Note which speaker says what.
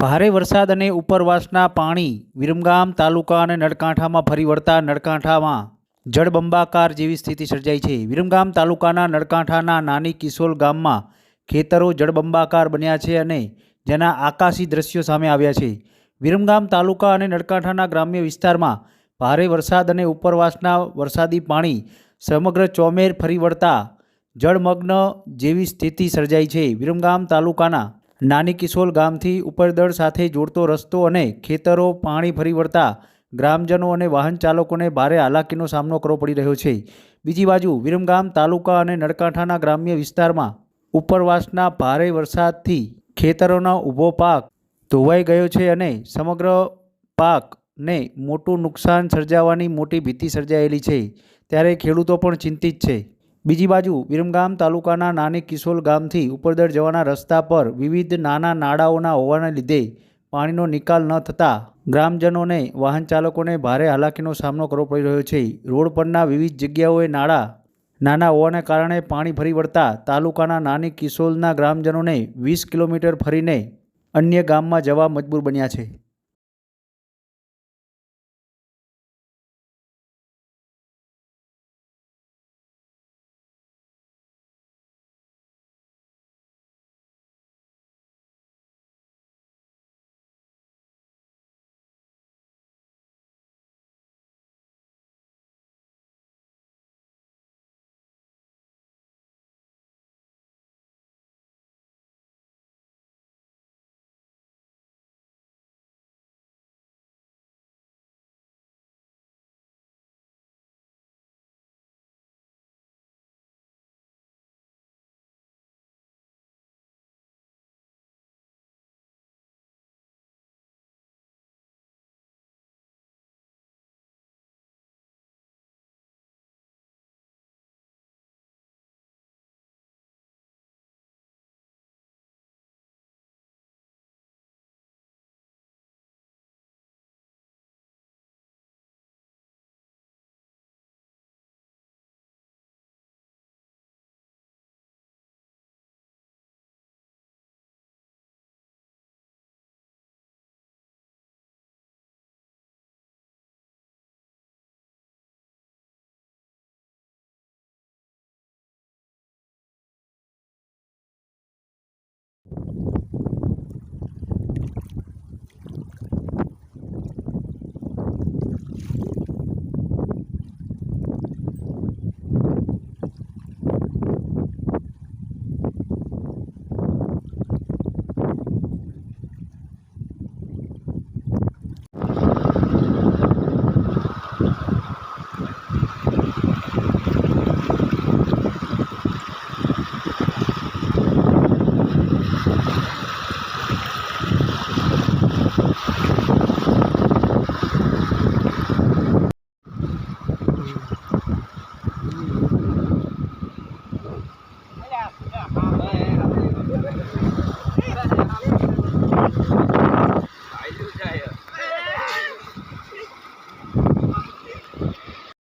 Speaker 1: ભારે વરસાદ અને ઉપરવાસના પાણી વિરમગામ તાલુકા અને નળકાંઠામાં ફરી વળતા નળકાંઠામાં જળબંબાકાર જેવી સ્થિતિ સર્જાઈ છે. વિરમગામ તાલુકાના નળકાંઠાના નાની કિશોલ ગામમાં ખેતરો જળબંબાકાર બન્યા છે અને જેના આકાશી દ્રશ્યો સામે આવ્યા છે. વિરમગામ તાલુકા અને નળકાંઠાના ગ્રામ્ય વિસ્તારમાં ભારે વરસાદ અને ઉપરવાસના વરસાદી પાણી સમગ્ર ચોમેર ફરી વળતા જળમગ્ન જેવી સ્થિતિ સર્જાઈ છે. વિરમગામ તાલુકાના નાની કિશોલ ગામથી ઉપરદળ સાથે જોડતો રસ્તો અને ખેતરો પાણી ફરી વળતા ગ્રામજનો અને વાહન ચાલકોને ભારે હાલાકીનો સામનો કરવો પડી રહ્યો છે. બીજી બાજુ વિરમગામ તાલુકા અને નળકાંઠાના ગ્રામ્ય વિસ્તારમાં ઉપરવાસના ભારે વરસાદથી ખેતરોનો ઊભો પાક ધોવાઈ ગયો છે અને સમગ્ર પાકને મોટું નુકસાન સર્જાવાની મોટી ભીતિ સર્જાયેલી છે. ત્યારે ખેડૂતો પણ ચિંતિત છે. બીજી બાજુ, વિરમગામ તાલુકાના નાની કિશોલ ગામથી ઉપરદર જવાના રસ્તા પર વિવિધ નાના નાળાઓના હોવાને લીધે પાણીનો નિકાલ ન થતાં ગ્રામજનોને, વાહન ચાલકોને ભારે હાલાકીનો સામનો કરવો પડી રહ્યો છે. રોડ પરના વિવિધ જગ્યાઓએ નાળા નાના હોવાને કારણે પાણી ફરી વળતા તાલુકાના નાની કિશોલના ગ્રામજનોને વીસ કિલોમીટર ફરીને અન્ય ગામમાં જવા મજબૂર બન્યા છે.